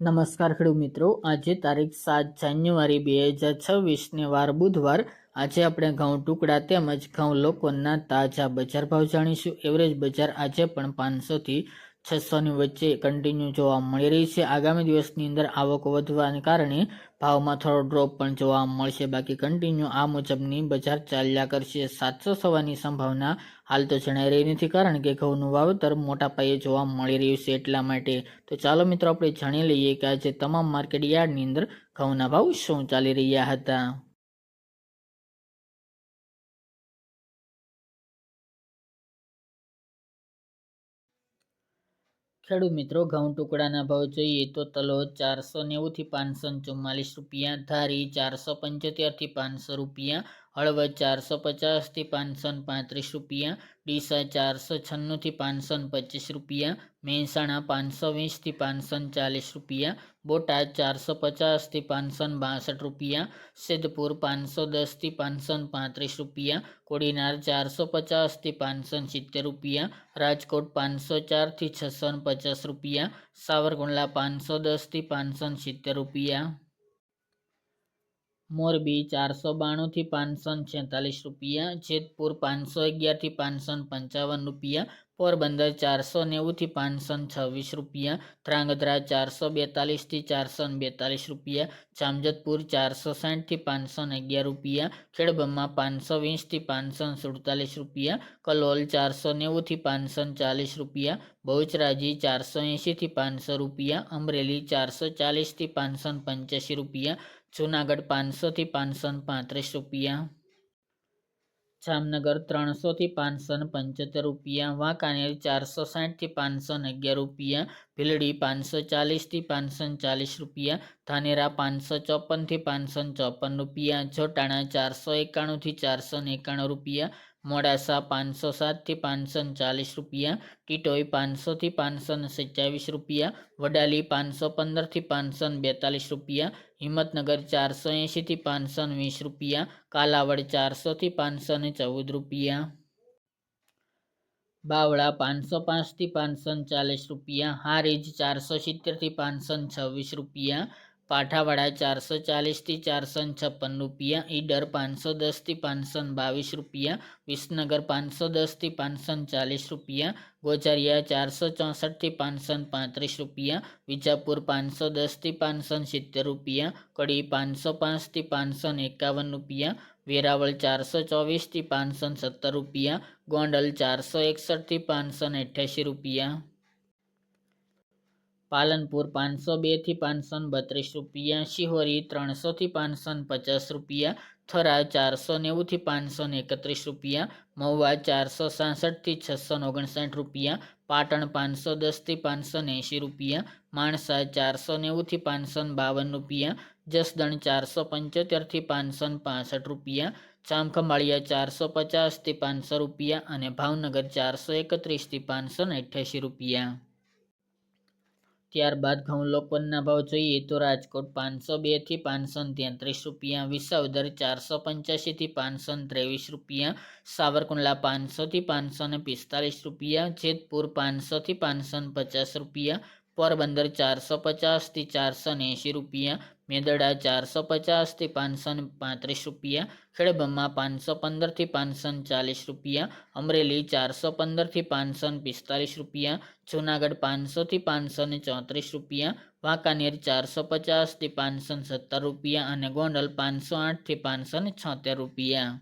નમસ્કાર ખેડૂત મિત્રો. આજે તારીખ સાત જાન્યુઆરી બે હજાર છવ્વીસને વાર બુધવાર. આજે આપણે ઘઉં ટુકડા તેમજ ઘઉં લોકોના તાજા બજાર ભાવ જાણીશું. એવરેજ બજાર આજે પણ પાંચસોથી છસોની વચ્ચે કન્ટિન્યુ જોવા મળી રહી છે. આગામી દિવસની અંદર આવક વધવાને કારણે ભાવમાં થોડો ડ્રોપ પણ જોવા મળશે. બાકી કન્ટિન્યુ આ મુજબની બજાર ચાલ્યા કરશે. સાતસો સવાની સંભાવના હાલ તો જણાઈ રહી નથી, કારણ કે ઘઉંનું વાવેતર મોટા પાયે જોવા મળી રહ્યું છે એટલા માટે. તો ચાલો મિત્રો, આપણે જાણી લઈએ કે આજે તમામ માર્કેટ યાર્ડની અંદર ઘઉંના ભાવ શું ચાલી રહ્યા હતા. ખેડૂત મિત્રો, ઘઉં ટુકડાના ભાવ જોઈએ તો તલો ચારસો નેવુંથી પાંચસો ચુમ્માલીસ રૂપિયા, ધારી ચારસો પંચોતેરથી પાંચસો રૂપિયા હળવદ ચારસો પચાસથી પાંચસો પાંત્રીસ રૂપિયા, ડીસા ચારસો છન્નુંથી પાંચસો પચીસ રૂપિયા, મહેસાણા પાંચસો વીસથી પાંચસો ચાલીસ રૂપિયા, બોટાદ ચારસો પચાસથી પાંચસો બાસઠ રૂપિયા, સિદ્ધપુર પાંચસો દસથી પાંચસો પાંત્રીસ રૂપિયા, કોડીનાર ચારસો પચાસથી પાંચસો સિત્તેર રૂપિયા, રાજકોટ પાંચસો ચારથી છસો પચાસ રૂપિયા, સાવરકુંડલા પાંચસો દસથી પાંચસો સિત્તેર રૂપિયા. મોરબી ચારસો બાણુંથી પાંચસો છેતાલીસ રૂપિયા, જેતપુર પાંચસો અગિયારથી પાંચસો પંચાવન રૂપિયા, પોરબંદર ચારસો નેવુંથી પાંચસો છવ્વીસ રૂપિયા, ધ્રાંગધ્રા ચારસો બેતાલીસથી ચારસો બેતાલીસ રૂપિયા, જામજતપુર ચારસો સાઠથી પાંચસો અગિયાર રૂપિયા ખેડબમ્મા પાંચસો વીસથી પાંચસો સુડતાલીસ રૂપિયા, કલોલ ચારસો નેવુંથી પાંચસો ચાલીસ રૂપિયા, બહુચરાજી ચારસો એંશીથી પાંચસો રૂપિયા, અમરેલી ચારસો ચાલીસથી પાંચસો પંચ્યાસી રૂપિયા જુનાગઢ પાંચસોથી પાંચસો પાંત્રીસ રૂપિયા. જામનગર ત્રણસોથી પાંચસો પંચોતેર રૂપિયા. વાંકાનેર ચારસો સાઠથી પાંચસો અગિયાર રૂપિયા. ભીલડી પાંચસો ચાલીસથી પાંચસો ચાલીસ રૂપિયા. ધાનેરા પાંચસો ચોપનથી પાંચસો ચોપન રૂપિયા. જોટાણા ચારસો એકાણુંથી ચારસો એકાણું રૂપિયા. મોડાસા પાંચસો સાતથી પાંચસો ચાલીસ રૂપિયા, ટીટોઈ પાંચસોથી પાંચસો સત્યાવીસ રૂપિયા, વડાલી પાંચસો પંદરથી પાંચસો બેતાલીસ રૂપિયા, હિંમતનગર ચારસો એંશીથી પાંચસો વીસ રૂપિયા, કાલાવડ ચારસોથી પાંચસો ચૌદ રૂપિયા. બાવળા પાંચસો પાંચથી પાંચસો ચાલીસ રૂપિયા, હારીજ ચારસો સિત્તેરથી પાંચસો છવ્વીસ રૂપિયા પાઠાવાડા ચારસો ચાલીસથી ચારસો છપ્પન રૂપિયા, ઈડર પાંચસો દસથી પાંચસો બાવીસ રૂપિયા, વિસનગર પાંચસો દસથી પાંચસો ચાલીસ રૂપિયા ગોચરિયા ચારસો ચોસઠથી પાંચસો પાંત્રીસ રૂપિયા, વિજાપુર પાંચસો દસથી પાંચસો સિત્તેર રૂપિયા, કડી પાંચસો પાંચથી પાંચસો એકાવન રૂપિયા, વેરાવળ ચારસો ચોવીસથી પાંચસો સત્તર રૂપિયા, ગોંડલ ચારસો એકસઠથી પાંચસો અઠ્યાસી રૂપિયા. પાલનપુર પાંચસો બેથી પાંચસો બત્રીસ રૂપિયા, શિહોરી ત્રણસોથી પાંચસો પચાસ રૂપિયા થરા ચારસો નેવુંથી પાંચસો એકત્રીસ રૂપિયા, મહુવા ચારસો સાસઠથી છસો ઓગણસાઠ રૂપિયા, પાટણ પાંચસો દસથી પાંચસો એંશી રૂપિયા, માણસા ચારસો નેવુંથી પાંચસો બાવન રૂપિયા, જસદણ ચારસો પંચોતેરથી પાંચસો પાસઠ રૂપિયા, ચામખંભાળિયા ચારસો પચાસથી પાંચસો રૂપિયા અને ભાવનગર ચારસો એકત્રીસથી પાંચસો અઠ્યાસી રૂપિયા. ત્યારબાદ ઘઉં લોકોના ભાવ જોઈએ તો રાજકોટ પાંચસો બેથી પાંચસો તેત્રીસ રૂપિયા, વિસાવદર ચારસો પંચ્યાસીથી પાંચસો ત્રેવીસ રૂપિયા, સાવરકુંડલા પાંચસોથી પાંચસો ને પિસ્તાલીસ રૂપિયા, જેતપુર પાંચસોથી પાંચસો પચાસ રૂપિયા, પોરબંદર ચારસો પચાસથી ચારસો એંશી રૂપિયા મેદડા ચારસો પચાસથી પાંચસો પાંત્રીસ રૂપિયા, ખેડબ્રહ્મા પાંચસો પંદરથી પાંચસો ચાલીસ રૂપિયા, અમરેલી ચારસો પંદરથી પાંચસો પિસ્તાલીસ રૂપિયા, જૂનાગઢ પાંચસોથી પાંચસો ચોત્રીસ રૂપિયા, વાંકાનેર ચારસો પચાસથી પાંચસો સત્તર રૂપિયા અને ગોંડલ પાંચસો આઠથી પાંચસો છોતેર રૂપિયા.